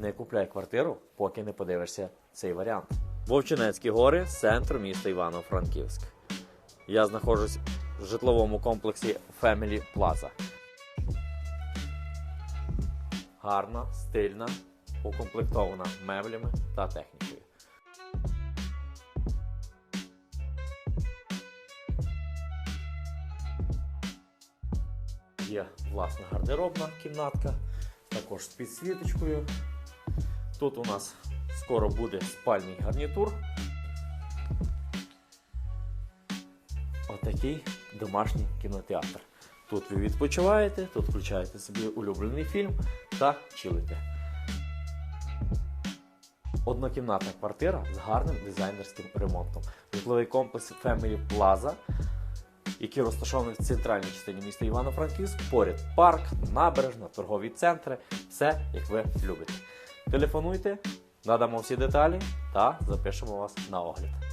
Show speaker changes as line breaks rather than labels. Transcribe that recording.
Не купляй квартиру, поки не подивишся цей варіант. Вовчинецькі гори, центр міста Івано-Франківськ. Я знаходжусь в житловому комплексі Family Plaza. Гарна, стильна, укомплектована меблями та технікою. Є власна гардеробна кімнатка, також з підсвіточкою. Тут у нас скоро буде спальний гарнітур. Отакий домашній кінотеатр. Тут ви відпочиваєте, тут включаєте собі улюблений фільм та чилите. Однокімнатна квартира з гарним дизайнерським ремонтом. Житловий комплекс Family Plaza, який розташований в центральній частині міста Івано-Франківськ, поряд парк, набережна, торгові центри, все як ви любите. Телефонуйте, надамо всі деталі та запишемо вас на огляд.